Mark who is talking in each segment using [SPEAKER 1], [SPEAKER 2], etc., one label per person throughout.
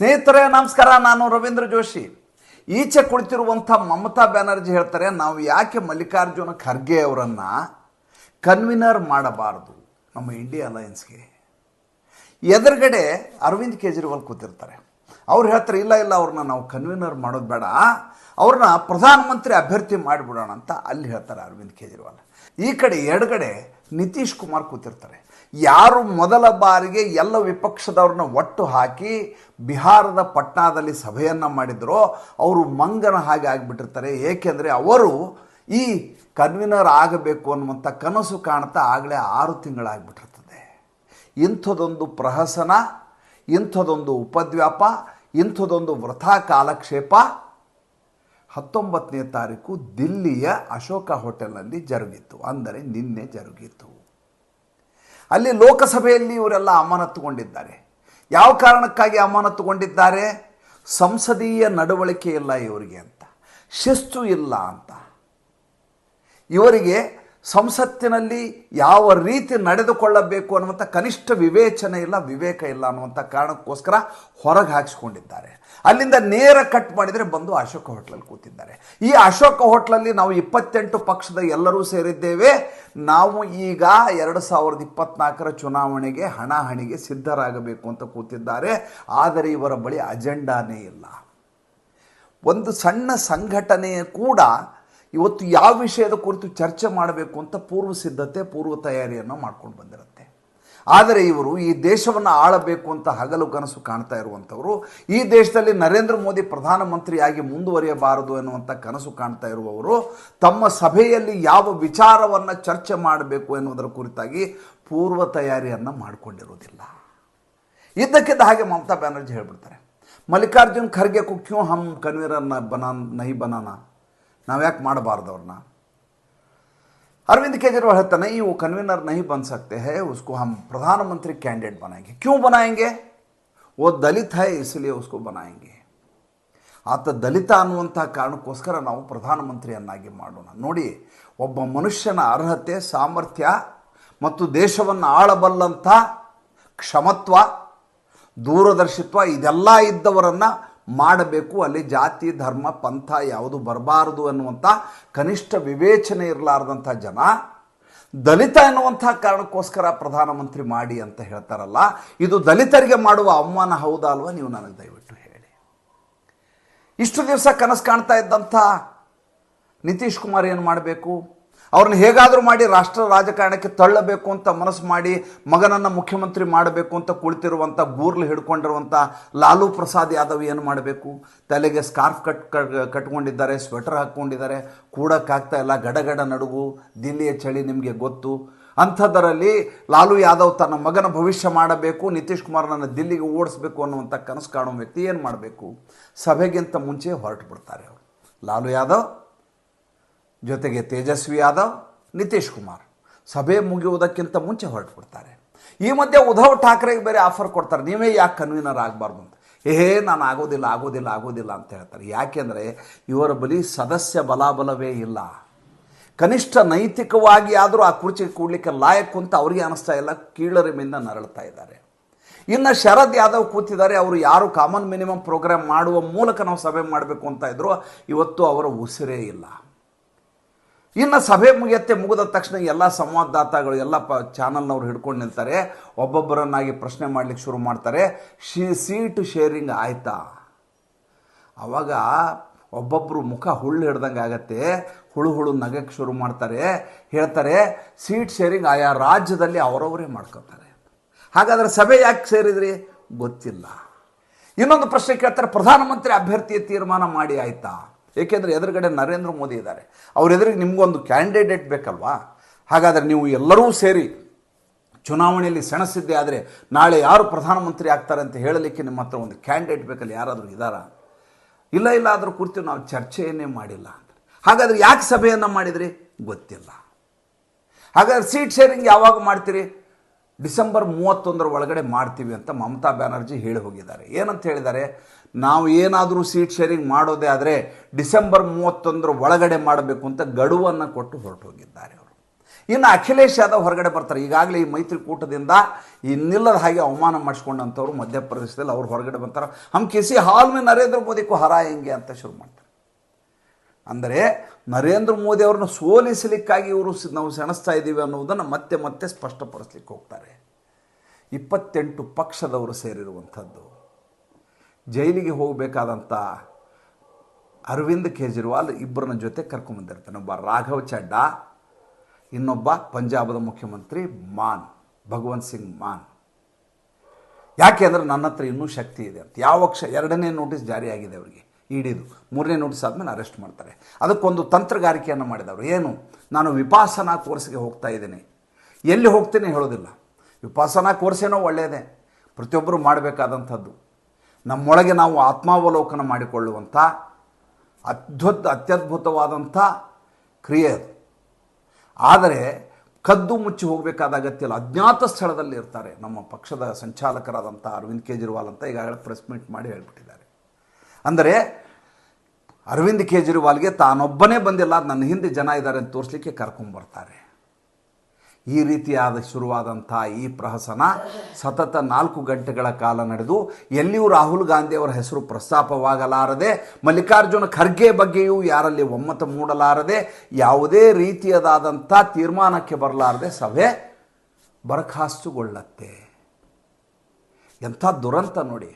[SPEAKER 1] ಸ್ನೇಹಿತರೆ, ನಮಸ್ಕಾರ. ನಾನು ರವೀಂದ್ರ ಜೋಶಿ. ಈಚೆ ಕುಳಿತಿರುವಂಥ ಮಮತಾ ಬ್ಯಾನರ್ಜಿ ಹೇಳ್ತಾರೆ, ನಾವು ಯಾಕೆ ಮಲ್ಲಿಕಾರ್ಜುನ ಖರ್ಗೆ ಅವರನ್ನು ಕನ್ವಿನರ್ ಮಾಡಬಾರ್ದು ನಮ್ಮ ಇಂಡಿಯಾ ಅಲಯನ್ಸ್ಗೆ? ಎದುರುಗಡೆ ಅರವಿಂದ್ ಕೇಜ್ರಿವಾಲ್ ಕೂತಿರ್ತಾರೆ. ಅವ್ರು ಹೇಳ್ತಾರೆ, ಇಲ್ಲ ಇಲ್ಲ, ಅವ್ರನ್ನ ನಾವು ಕನ್ವೀನರ್ ಮಾಡೋದು ಬೇಡ. ಅವ್ರನ್ನ ಪ್ರಧಾನಮಂತ್ರಿ ಅಭ್ಯರ್ಥಿ ಮಾಡಿಬಿಡೋಣ ಅಂತ ಅಲ್ಲಿ ಹೇಳ್ತಾರೆ ಅರವಿಂದ್ ಕೇಜ್ರಿವಾಲ್. ಈ ಕಡೆ ಎಡಗಡೆ ನಿತೀಶ್ ಕುಮಾರ್ ಕೂತಿರ್ತಾರೆ. ಯಾರು ಮೊದಲ ಬಾರಿಗೆ ಎಲ್ಲ ವಿಪಕ್ಷದವ್ರನ್ನ ಒಟ್ಟು ಹಾಕಿ ಬಿಹಾರದ ಪಟ್ನಾದಲ್ಲಿ ಸಭೆಯನ್ನು ಮಾಡಿದ್ರೋ, ಅವರು ಮಂಗನ ಹಾಗೆ ಆಗಿಬಿಟ್ಟಿರ್ತಾರೆ. ಏಕೆಂದರೆ ಅವರು ಈ ಕನ್ವೀನರ್ ಆಗಬೇಕು ಅನ್ನುವಂಥ ಕನಸು ಕಾಣ್ತಾ ಆಗಲೇ ಆರು ತಿಂಗಳಾಗ್ಬಿಟ್ಟಿರ್ತದೆ. ಇಂಥದೊಂದು ಪ್ರಹಸನ, ಇಂಥದೊಂದು ಉಪದ್ವ್ಯಾಪ ಇಂಥದೊಂದು ವೃಥಾ ಕಾಲಕ್ಷೇಪ ಹತ್ತೊಂಬತ್ತನೇ ತಾರೀಕು ದಿಲ್ಲಿಯ ಅಶೋಕ ಹೋಟೆಲ್ನಲ್ಲಿ ಜರುಗಿತು ಅಂದರೆ ನಿನ್ನೆ ಜರುಗಿತು. ಅಲ್ಲಿ ಲೋಕಸಭೆಯಲ್ಲಿ ಇವರೆಲ್ಲ ಅಮಾನತುಗೊಂಡಿದ್ದಾರೆ ಯಾವ ಕಾರಣಕ್ಕಾಗಿ ಅಮಾನತುಗೊಂಡಿದ್ದಾರೆ ಸಂಸದೀಯ ನಡವಳಿಕೆ ಇಲ್ಲ ಇವರಿಗೆ ಅಂತ, ಶಿಸ್ತು ಇಲ್ಲ ಅಂತ. ಇವರಿಗೆ ಸಂಸತ್ತಿನಲ್ಲಿ ಯಾವ ರೀತಿ ನಡೆದುಕೊಳ್ಳಬೇಕು ಅನ್ನುವಂಥ ಕನಿಷ್ಠ ವಿವೇಚನೆ ಇಲ್ಲ, ವಿವೇಕ ಇಲ್ಲ ಅನ್ನುವಂಥ ಕಾರಣಕ್ಕೋಸ್ಕರ ಹೊರಗೆ ಹಾಕಿಸ್ಕೊಂಡಿದ್ದಾರೆ. ಅಲ್ಲಿಂದ ನೇರ ಕಟ್ ಮಾಡಿದರೆ ಬಂದು ಅಶೋಕ ಹೋಟ್ಲಲ್ಲಿ ಕೂತಿದ್ದಾರೆ. ಈ ಅಶೋಕ ಹೋಟ್ಲಲ್ಲಿ ನಾವು ಇಪ್ಪತ್ತೆಂಟು ಪಕ್ಷದ ಎಲ್ಲರೂ ಸೇರಿದ್ದೇವೆ. ನಾವು ಈಗ ಎರಡು ಸಾವಿರದ ಇಪ್ಪತ್ನಾಲ್ಕರ ಚುನಾವಣೆಗೆ ಹಣಾಹಣಿಗೆ ಸಿದ್ಧರಾಗಬೇಕು ಅಂತ ಕೂತಿದ್ದಾರೆ. ಆದರೆ ಇವರ ಬಳಿ ಅಜೆಂಡಾನೇ ಇಲ್ಲ. ಒಂದು ಸಣ್ಣ ಸಂಘಟನೆಯ ಕೂಡ ಇವತ್ತು ಯಾವ ವಿಷಯದ ಕುರಿತು ಚರ್ಚೆ ಮಾಡಬೇಕು ಅಂತ ಪೂರ್ವ ಸಿದ್ಧತೆ, ಪೂರ್ವ ತಯಾರಿಯನ್ನು ಮಾಡ್ಕೊಂಡು ಬಂದಿರುತ್ತೆ. ಆದರೆ ಇವರು ಈ ದೇಶವನ್ನು ಆಳಬೇಕು ಅಂತ ಹಗಲು ಕನಸು ಕಾಣ್ತಾ ಇರುವಂಥವರು, ಈ ದೇಶದಲ್ಲಿ ನರೇಂದ್ರ ಮೋದಿ ಪ್ರಧಾನಮಂತ್ರಿಯಾಗಿ ಮುಂದುವರಿಯಬಾರದು ಎನ್ನುವಂಥ ಕನಸು ಕಾಣ್ತಾ ಇರುವವರು, ತಮ್ಮ ಸಭೆಯಲ್ಲಿ ಯಾವ ವಿಚಾರವನ್ನು ಚರ್ಚೆ ಮಾಡಬೇಕು ಎನ್ನುವುದರ ಕುರಿತಾಗಿ ಪೂರ್ವ ತಯಾರಿಯನ್ನು ಮಾಡಿಕೊಂಡಿರುವುದಿಲ್ಲ. ಇದ್ದಕ್ಕಿದ್ದ ಹಾಗೆ ಮಮತಾ ಬ್ಯಾನರ್ಜಿ ಹೇಳ್ಬಿಡ್ತಾರೆ, ಮಲ್ಲಿಕಾರ್ಜುನ್ ಖರ್ಗೆ ಕ್ಯೂ ಹಮ್ ಕಣ್ವೀರನ್ನ ಬನಾನ್, ನಹಿ ಬನಾನಾ ನಾವು ಯಾಕೆ ಮಾಡಬಾರ್ದು ಅವ್ರನ್ನ अरविंद केजरीवाल ಹೇಳ್ತಾನೆ नहीं वो कन्वीनर नहीं बन सकते हैं उसको हम प्रधानमंत्री कैंडिडेट बनाएंगे क्यों बनाएंगे वो दलित है इसलिए उसको बनाएंगे ಆತ ದಲಿತ ಅನ್ನುವಂಥ ಕಾರಣಕ್ಕೋಸ್ಕರ ನಾವು ಪ್ರಧಾನಮಂತ್ರಿಯನ್ನಾಗಿ ಮಾಡೋಣ ನೋಡಿ ಒಬ್ಬ ಮನುಷ್ಯನ ಅರ್ಹತೆ ಸಾಮರ್ಥ್ಯ ಮತ್ತು ದೇಶವನ್ನು ಆಳಬಲ್ಲಂಥ ಕ್ಷಮತ್ವ ದೂರದರ್ಶಿತ್ವ ಇದೆಲ್ಲ ಇದ್ದವರನ್ನು ಮಾಡಬೇಕು, ಅಲ್ಲಿ ಜಾತಿ, ಧರ್ಮ, ಪಂಥ ಯಾವುದು ಬರಬಾರದು ಅನ್ನುವಂಥ ಕನಿಷ್ಠ ವಿವೇಚನೆ ಇರಲಾರ್ದಂಥ ಜನ, ದಲಿತ ಎನ್ನುವಂಥ ಕಾರಣಕ್ಕೋಸ್ಕರ ಪ್ರಧಾನಮಂತ್ರಿ ಮಾಡಿ ಅಂತ ಹೇಳ್ತಾರಲ್ಲ, ಇದು ದಲಿತರಿಗೆ ಮಾಡುವ ಅವಮಾನ ಹೌದಾ ಅಲ್ವಾ ನೀವು ನನಗೆ ದಯವಿಟ್ಟು ಹೇಳಿ. ಇಷ್ಟು ದಿವಸ ಕನಸು ಕಾಣ್ತಾ ಇದ್ದಂಥ ನಿತೀಶ್ ಕುಮಾರ್ ಏನು ಮಾಡಬೇಕು? ಅವ್ರನ್ನ ಹೇಗಾದರೂ ಮಾಡಿ ರಾಷ್ಟ್ರ ರಾಜಕಾರಣಕ್ಕೆ ತಳ್ಳಬೇಕು ಅಂತ ಮನಸ್ಸು ಮಾಡಿ ಮಗನನ್ನು ಮುಖ್ಯಮಂತ್ರಿ ಮಾಡಬೇಕು ಅಂತ ಕುಳಿತಿರುವಂಥ ಗೂರ್ಲು ಹಿಡ್ಕೊಂಡಿರುವಂಥ ಲಾಲು ಪ್ರಸಾದ್ ಯಾದವ್ ಏನು ಮಾಡಬೇಕು? ತಲೆಗೆ ಸ್ಕಾರ್ಫ್ ಕಟ್ ಕಟ್ಕೊಂಡಿದ್ದಾರೆ, ಸ್ವೆಟರ್ ಹಾಕ್ಕೊಂಡಿದ್ದಾರೆ ಕೂಡಕ್ಕಾಗ್ತಾ ಇಲ್ಲ, ಗಡಗಡ ನಡುಗು, ದಿಲ್ಲಿಯ ಚಳಿ ನಿಮಗೆ ಗೊತ್ತು. ಅಂಥದ್ದರಲ್ಲಿ ಲಾಲು ಯಾದವ್ ತನ್ನ ಮಗನ ಭವಿಷ್ಯ ಮಾಡಬೇಕು, ನಿತೀಶ್ ಕುಮಾರ್ನನ್ನು ದಿಲ್ಲಿಗೆ ಓಡಿಸ್ಬೇಕು ಅನ್ನುವಂಥ ಕನಸು ಕಾಣುವ ವ್ಯಕ್ತಿ ಏನು ಮಾಡಬೇಕು? ಸಭೆಗಿಂತ ಮುಂಚೆ ಹೊರಟು ಬಿಡ್ತಾರೆ ಅವರು. ಲಾಲು ಯಾದವ್ ಜೊತೆಗೆ ತೇಜಸ್ವಿ ಯಾದವ್, ನಿತೀಶ್ ಕುಮಾರ್. ಸಭೆ ಮುಗಿಯುವುದಕ್ಕಿಂತ ಮುಂಚೆ ಹೊರಟು ಬಿಡ್ತಾರೆ ಈ ಮಧ್ಯೆ ಉದ್ಧವ್ ಠಾಕ್ರೆಗೆ ಬೇರೆ ಆಫರ್ ಕೊಡ್ತಾರೆ. ನೀವೇ ಯಾಕೆ ಕನ್ವೀನರ್ ಆಗಬಾರ್ದು ಅಂತ. ಏಹೇ, ನಾನು ಆಗೋದಿಲ್ಲ ಆಗೋದಿಲ್ಲ ಆಗೋದಿಲ್ಲ ಅಂತ ಹೇಳ್ತಾರೆ. ಯಾಕೆಂದರೆ ಇವರ ಬಳಿ ಸದಸ್ಯ ಬಲಾಬಲವೇ ಇಲ್ಲ. ಕನಿಷ್ಠ ನೈತಿಕವಾಗಿ ಆದರೂ ಆ ಕುರ್ಚಿಗೆ ಕೂಡಲಿಕ್ಕೆ ಲಾಯಕ್ ಅಂತ ಅವರಿಗೆ ಅನಿಸ್ತಾ ಇಲ್ಲ. ಕೀಳರಿಮಿಂದ ನರಳ್ತಾ ಇದ್ದಾರೆ. ಇನ್ನು ಶರದ್ ಯಾದವ್ ಕೂತಿದ್ದಾರೆ. ಅವರು ಯಾರು ಕಾಮನ್ ಮಿನಿಮಮ್ ಪ್ರೋಗ್ರಾಮ್ ಮಾಡುವ ಮೂಲಕ ನಾವು ಸಭೆ ಮಾಡಬೇಕು ಅಂತ ಇದ್ರು, ಇವತ್ತು ಅವರ ಉಸಿರೇ ಇಲ್ಲ. ಇನ್ನು ಸಭೆ ಮುಗಿಯತ್ತೆ, ಮುಗಿದ ತಕ್ಷಣ ಎಲ್ಲ ಸಂವಾದದಾತಾಗಳು, ಎಲ್ಲ ಪ ಚಾನಲ್ನವ್ರು ಹಿಡ್ಕೊಂಡು ನಿಲ್ತಾರೆ ಒಬ್ಬೊಬ್ಬರನ್ನಾಗಿ ಪ್ರಶ್ನೆ ಮಾಡಲಿಕ್ಕೆ ಶುರು ಮಾಡ್ತಾರೆ. ಶೀ, ಸೀಟ್ ಶೇರಿಂಗ್ ಆಯ್ತಾ? ಆವಾಗ ಒಬ್ಬೊಬ್ಬರು ಮುಖ ಹುಳ್ಳು ಹಿಡ್ದಂಗೆ ಆಗತ್ತೆ. ಹುಳು ಹುಳು ನಗಕ್ಕೆ ಶುರು ಮಾಡ್ತಾರೆ. ಹೇಳ್ತಾರೆ, ಸೀಟ್ ಶೇರಿಂಗ್ ಆಯಾ ರಾಜ್ಯದಲ್ಲಿ ಅವರವರೇ ಮಾಡ್ಕೋತಾರೆ. ಹಾಗಾದರೆ ಸಭೆ ಯಾಕೆ ಸೇರಿದ್ರಿ? ಗೊತ್ತಿಲ್ಲ. ಇನ್ನೊಂದು ಪ್ರಶ್ನೆ ಕೇಳ್ತಾರೆ, ಪ್ರಧಾನಮಂತ್ರಿ ಅಭ್ಯರ್ಥಿಯ ತೀರ್ಮಾನ ಮಾಡಿ ಆಯ್ತಾ? ಏಕೆಂದರೆ ಎದುರುಗಡೆ ನರೇಂದ್ರ ಮೋದಿ ಇದ್ದಾರೆ. ಅವ್ರ ಎದುರಿಗೆ ನಿಮಗೊಂದು ಕ್ಯಾಂಡಿಡೇಟ್ ಬೇಕಲ್ವಾ? ಹಾಗಾದರೆ ನೀವು ಎಲ್ಲರೂ ಸೇರಿ ಚುನಾವಣೆಯಲ್ಲಿ ಸೆಣಸಿದ್ದೆ ಆದರೆ ನಾಳೆ ಯಾರು ಪ್ರಧಾನಮಂತ್ರಿ ಆಗ್ತಾರೆ ಅಂತ ಹೇಳಲಿಕ್ಕೆ ನಿಮ್ಮ ಹತ್ರ ಒಂದು ಕ್ಯಾಂಡಿಡೇಟ್ ಬೇಕಲ್ಲ ಯಾರಾದರೂ ಇದ್ದಾರಾ ಇಲ್ಲ ಇಲ್ಲ ಅದ್ರ ಕುರಿತು ನಾವು ಚರ್ಚೆಯನ್ನೇ ಮಾಡಿಲ್ಲ ಅಂತ. ಹಾಗಾದರೆ ಯಾಕೆ ಸಭೆಯನ್ನು ಮಾಡಿದ್ರಿ? ಗೊತ್ತಿಲ್ಲ. ಹಾಗಾದ್ರೆ ಸೀಟ್ ಶೇರಿಂಗ್ ಯಾವಾಗ ಮಾಡ್ತೀರಿ? ಡಿಸೆಂಬರ್ ಮೂವತ್ತೊಂದರ ಒಳಗಡೆ ಮಾಡ್ತೀವಿ ಅಂತ ಮಮತಾ ಬ್ಯಾನರ್ಜಿ ಹೇಳಿ ಹೋಗಿದ್ದಾರೆ. ಏನಂತ ಹೇಳಿದ್ದಾರೆ? ನಾವು ಏನಾದರೂ ಸೀಟ್ ಶೇರಿಂಗ್ ಮಾಡೋದೇ ಆದರೆ ಡಿಸೆಂಬರ್ ಮೂವತ್ತೊಂದರ ಒಳಗಡೆ ಮಾಡಬೇಕು ಅಂತ ಗಡುವನ್ನು ಕೊಟ್ಟು ಹೊರಟು ಹೋಗಿದ್ದಾರೆ ಅವರು. ಇನ್ನು ಅಖಿಲೇಶ್ ಯಾದವ್ ಹೊರಗಡೆ ಬರ್ತಾರೆ. ಈಗಾಗಲೇ ಈ ಮೈತ್ರಿಕೂಟದಿಂದ ಇನ್ನಿಲ್ಲದ ಹಾಗೆ ಅವಮಾನ ಮಾಡಿಸ್ಕೊಂಡಂಥವ್ರು ಮಧ್ಯಪ್ರದೇಶದಲ್ಲಿ ಅವ್ರು ಹೊರಗಡೆ ಬರ್ತಾರೆ ಹಮ್ ಕಿಸಿ ಹಾಲ್ ನರೇಂದ್ರ ಮೋದಿ ಹರ ಹೆಂಗೆ ಅಂತ ಶುರು ಮಾಡ್ತಾರೆ. ಅಂದರೆ ನರೇಂದ್ರ ಮೋದಿ ಅವ್ರನ್ನ ಸೋಲಿಸಲಿಕ್ಕಾಗಿ ಇವರು ನಾವು ಸೆಣಸ್ತಾ ಇದ್ದೀವಿ ಅನ್ನೋದನ್ನು ಮತ್ತೆ ಮತ್ತೆ ಸ್ಪಷ್ಟಪಡಿಸ್ಲಿಕ್ಕೆ ಹೋಗ್ತಾರೆ. ಇಪ್ಪತ್ತೆಂಟು ಪಕ್ಷದವರು ಸೇರಿರುವಂಥದ್ದು. ಜೈಲಿಗೆ ಹೋಗಬೇಕಾದಂಥ ಅರವಿಂದ್ ಕೇಜ್ರಿವಾಲ್ ಇಬ್ಬರನ್ನ ಜೊತೆ ಕರ್ಕೊಂಬಂದಿರ್ತಾನೆ ಒಬ್ಬ ರಾಘವ್ ಚಡ್ಡಾ, ಇನ್ನೊಬ್ಬ ಪಂಜಾಬದ ಮುಖ್ಯಮಂತ್ರಿ ಮಾನ್, ಭಗವಂತ್ ಸಿಂಗ್ ಮಾನ್. ಯಾಕೆ ಅಂದರೆ ನನ್ನ ಹತ್ರ ಇನ್ನೂ ಶಕ್ತಿ ಇದೆ ಅಂತ. ಯಾವ ಕ್ಷ ಎರಡನೇ ನೋಟಿಸ್ ಜಾರಿಯಾಗಿದೆ ಅವರಿಗೆ. ಇಡಿದು ಮೂರನೇ ನೋಟಿಸ್ ಆದಮೇಲೆ ಅರೆಸ್ಟ್ ಮಾಡ್ತಾರೆ. ಅದಕ್ಕೊಂದು ತಂತ್ರಗಾರಿಕೆಯನ್ನು ಮಾಡಿದವರು. ಏನು? ನಾನು ವಿಪಾಸನಾ ಕೋರ್ಸ್ಗೆ ಹೋಗ್ತಾ ಇದ್ದೀನಿ. ಎಲ್ಲಿ ಹೋಗ್ತೀನಿ ಹೇಳೋದಿಲ್ಲ. ವಿಪಾಸನಾ ಕೋರ್ಸೇನೋ ಒಳ್ಳೆಯದೇ ಪ್ರತಿಯೊಬ್ಬರು ಮಾಡಬೇಕಾದಂಥದ್ದು. ನಮ್ಮೊಳಗೆ ನಾವು ಆತ್ಮಾವಲೋಕನ ಮಾಡಿಕೊಳ್ಳುವಂಥ ಅದ್ಭುತ, ಅತ್ಯದ್ಭುತವಾದಂಥ ಕ್ರಿಯೆ ಅದು. ಆದರೆ ಕದ್ದು ಮುಚ್ಚಿ ಹೋಗಬೇಕಾದ ಅಗತ್ಯ ಅಜ್ಞಾತ ಸ್ಥಳದಲ್ಲಿ ಇರ್ತಾರೆ ನಮ್ಮ ಪಕ್ಷದ ಸಂಚಾಲಕರಾದಂಥ ಅರವಿಂದ್ ಕೇಜ್ರಿವಾಲ್ ಅಂತ ಈಗಾಗಲೇ ಪ್ರೆಸ್ ಮೀಟ್ ಮಾಡಿ ಹೇಳ್ಬಿಟ್ಟಿದ್ದಾರೆ. ಅಂದರೆ ಅರವಿಂದ್ ಕೇಜ್ರಿವಾಲ್ಗೆ ತಾನೊಬ್ಬನೇ ಬಂದಿಲ್ಲ ನನ್ನ ಹಿಂದೆ ಜನ ಇದ್ದಾರೆ ಅಂತ ತೋರಿಸ್ಲಿಕ್ಕೆ ಕರ್ಕೊಂಬರ್ತಾರೆ ಈ ರೀತಿಯಾದ ಶುರುವಾದಂಥ ಈ ಪ್ರಹಸನ ಸತತ ನಾಲ್ಕು ಗಂಟೆಗಳ ಕಾಲ ನಡೆದು ಎಲ್ಲಿಯೂ ರಾಹುಲ್ ಗಾಂಧಿ ಅವರ ಹೆಸರು ಪ್ರಸ್ತಾಪವಾಗಲಾರದೆ, ಮಲ್ಲಿಕಾರ್ಜುನ ಖರ್ಗೆ ಬಗ್ಗೆಯೂ ಯಾರಲ್ಲಿ ಒಮ್ಮತ ಮೂಡಲಾರದೆ, ಯಾವುದೇ ರೀತಿಯದಾದಂಥ ತೀರ್ಮಾನಕ್ಕೆ ಬರಲಾರದೆ ಸಭೆ ಬರಖಾಸ್ತುಗೊಳ್ಳತ್ತೆ ಎಂಥ ದುರಂತ ನೋಡಿ.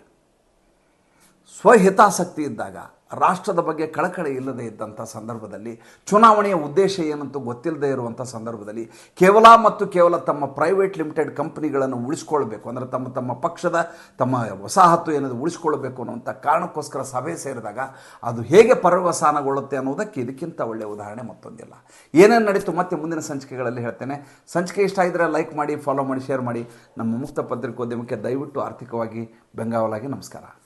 [SPEAKER 1] ಸ್ವಹಿತಾಸಕ್ತಿ ಇದ್ದಾಗ ರಾಷ್ಟ್ರದ ಬಗ್ಗೆ ಕಳಕಳಿ ಇಲ್ಲದೆ ಇದ್ದಂಥ ಸಂದರ್ಭದಲ್ಲಿ ಚುನಾವಣೆಯ ಉದ್ದೇಶ ಏನಂತೂ ಗೊತ್ತಿಲ್ಲದೆ ಇರುವಂಥ ಸಂದರ್ಭದಲ್ಲಿ ಕೇವಲ ಮತ್ತು ಕೇವಲ ತಮ್ಮ ಪ್ರೈವೇಟ್ ಲಿಮಿಟೆಡ್ ಕಂಪ್ನಿಗಳನ್ನು ಉಳಿಸ್ಕೊಳ್ಬೇಕು. ಅಂದರೆ ತಮ್ಮ ತಮ್ಮ ಪಕ್ಷದ ತಮ್ಮ ವಸಾಹತು ಏನದು ಉಳಿಸ್ಕೊಳ್ಬೇಕು ಅನ್ನುವಂಥ ಕಾರಣಕ್ಕೋಸ್ಕರ ಸಭೆ ಸೇರಿದಾಗ ಅದು ಹೇಗೆ ಪರವಸಾನಗೊಳ್ಳುತ್ತೆ ಅನ್ನೋದಕ್ಕೆ ಇದಕ್ಕಿಂತ ಒಳ್ಳೆಯ ಉದಾಹರಣೆ ಮತ್ತೊಂದಿಲ್ಲ. ಏನೇನು ನಡೀತು ಮತ್ತೆ ಮುಂದಿನ ಸಂಚಿಕೆಗಳಲ್ಲಿ ಹೇಳ್ತೇನೆ. ಸಂಚಿಕೆ ಇಷ್ಟ ಇದ್ದರೆ ಲೈಕ್ ಮಾಡಿ ಫಾಲೋ ಮಾಡಿ ಶೇರ್ ಮಾಡಿ. ನಮ್ಮ ಮುಕ್ತ ಪತ್ರಿಕೋದ್ಯಮಕ್ಕೆ ದಯವಿಟ್ಟು ಆರ್ಥಿಕವಾಗಿ ಬೆಂಗಾವಲಾಗಿ ನಮಸ್ಕಾರ.